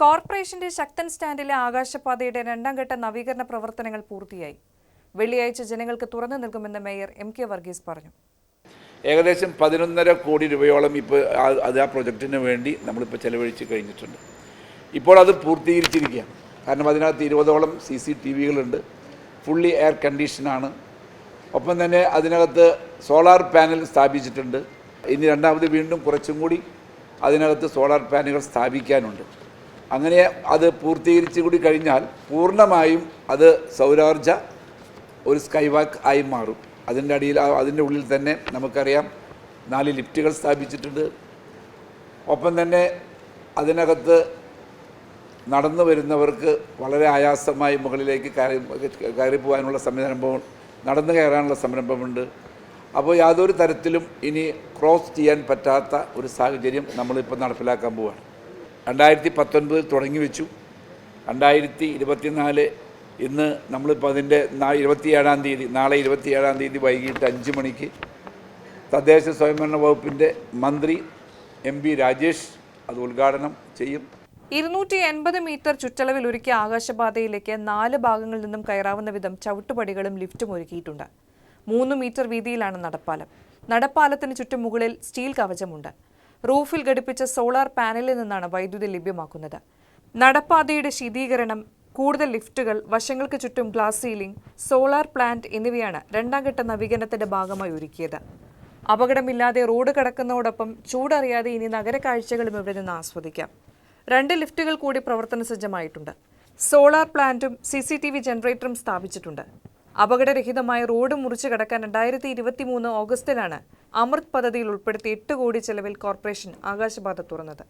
കോർപ്പറേഷന്റെ ശക്തൻ സ്റ്റാൻഡിലെ ആകാശപാതയുടെ രണ്ടാം ഘട്ട നവീകരണ പ്രവർത്തനങ്ങൾ പൂർത്തിയായി. വെള്ളിയാഴ്ച ജനങ്ങൾക്ക് തുറന്നു നൽകുമെന്ന് മേയർ എം കെ വർഗീസ് പറഞ്ഞു. ഏകദേശം പതിനൊന്നര കോടി രൂപയോളം ഇപ്പോൾ അത് ആ പ്രൊജക്റ്റിന് വേണ്ടി നമ്മളിപ്പോൾ ചെലവഴിച്ച് കഴിഞ്ഞിട്ടുണ്ട്. ഇപ്പോൾ അത് പൂർത്തീകരിച്ചിരിക്കുകയാണ്. കാരണം അതിനകത്ത് ഇരുപതോളം സി സി ടി വികളുണ്ട്. ഫുള്ളി എയർ കണ്ടീഷനാണ്. ഒപ്പം തന്നെ അതിനകത്ത് സോളാർ പാനൽ സ്ഥാപിച്ചിട്ടുണ്ട്. ഇനി രണ്ടാമത് വീണ്ടും കുറച്ചും കൂടി അതിനകത്ത് സോളാർ പാനലുകൾ സ്ഥാപിക്കാനുണ്ട്. അങ്ങനെ അത് പൂർത്തീകരിച്ചു കൂടി കഴിഞ്ഞാൽ പൂർണമായും അത് സൗരോർജ ഒരു സ്കൈ വാക്ക് ആയി മാറും. അതിന്റെ അടിയിൽ അതിന്റെ ഉള്ളിൽ തന്നെ നമുക്കറിയാം നാല് ലിഫ്റ്റുകൾ സ്ഥാപിച്ചിട്ടുണ്ട്. ഒപ്പം തന്നെ അതിനകത്ത് നടന്നു വരുന്നവർക്ക് വളരെ ആയാസമായി മുകളിലേക്ക് കയറി കയറി പോകാനുള്ള സംരംഭം നടന്നു കയറാനുള്ള സംരംഭമുണ്ട്. അപ്പോൾ യാതൊരു തരത്തിലും ഇനി ക്രോസ് ചെയ്യാൻ പറ്റാത്ത ഒരു സാഹചര്യം നമ്മളിപ്പോൾ നടപ്പിലാക്കാൻ പോവുകയാണ് രണ്ടായിരത്തി പത്തൊൻപതിൽ തുടങ്ങി വെച്ചു. രണ്ടായിരത്തി ഇരുപത്തിനാല് ഇന്ന് നമ്മളിപ്പോൾ അതിന്റെ ഇരുപത്തിയേഴാം തീയതി നാളെ ഇരുപത്തിയേഴാം തീയതി വൈകിട്ട് അഞ്ച് മണിക്ക് തദ്ദേശ സ്വയംഭരണ വകുപ്പിന്റെ മന്ത്രി എം പി രാജേഷ് അത് ഉദ്ഘാടനം ചെയ്യും. ഇരുന്നൂറ്റി എൺപത് മീറ്റർ ചുറ്റളവിൽ ഒരുക്കിയ ആകാശപാതയിലേക്ക് നാല് ഭാഗങ്ങളിൽ നിന്നും കയറാവുന്ന വിധം ചവിട്ടുപടികളും ലിഫ്റ്റും ഒരുക്കിയിട്ടുണ്ട്. മൂന്ന് മീറ്റർ വീതിയിലാണ് നടപ്പാലം. നടപ്പാലത്തിന് ചുറ്റും മുകളിൽ സ്റ്റീൽ കവചമുണ്ട്. റൂഫിൽ ഘടിപ്പിച്ച സോളാർ പാനലിൽ നിന്നാണ് വൈദ്യുതി ലഭ്യമാക്കുന്നത്. നടപ്പാതയുടെ ശീതീകരണം കൂടുതൽ ലിഫ്റ്റുകൾ വശങ്ങൾക്ക് ചുറ്റും ഗ്ലാസ് സീലിംഗ് സോളാർ പ്ലാന്റ് എന്നിവയാണ് രണ്ടാം ഘട്ട നവീകരണത്തിന്റെ ഭാഗമായി ഒരുക്കിയത്. അപകടമില്ലാതെ റോഡ് കടക്കുന്നതോടൊപ്പം ചൂടറിയാതെ ഇനി നഗര കാഴ്ചകളും ഇവിടെ നിന്ന് ആസ്വദിക്കാം. രണ്ട് ലിഫ്റ്റുകൾ കൂടി പ്രവർത്തന സജ്ജമായിട്ടുണ്ട്. സോളാർ പ്ലാന്റും സി സി ടി വി ജനറേറ്ററും സ്ഥാപിച്ചിട്ടുണ്ട്. അപകടരഹിതമായ റോഡ് മുറിച്ചു കടക്കാൻ രണ്ടായിരത്തി ഇരുപത്തി മൂന്ന് ഓഗസ്റ്റിലാണ് അമൃത് പദ്ധതിയിൽ ഉൾപ്പെടുത്തി എട്ട് കോടി ചെലവിൽ കോർപ്പറേഷൻ ആകാശപാത തുറന്നത്.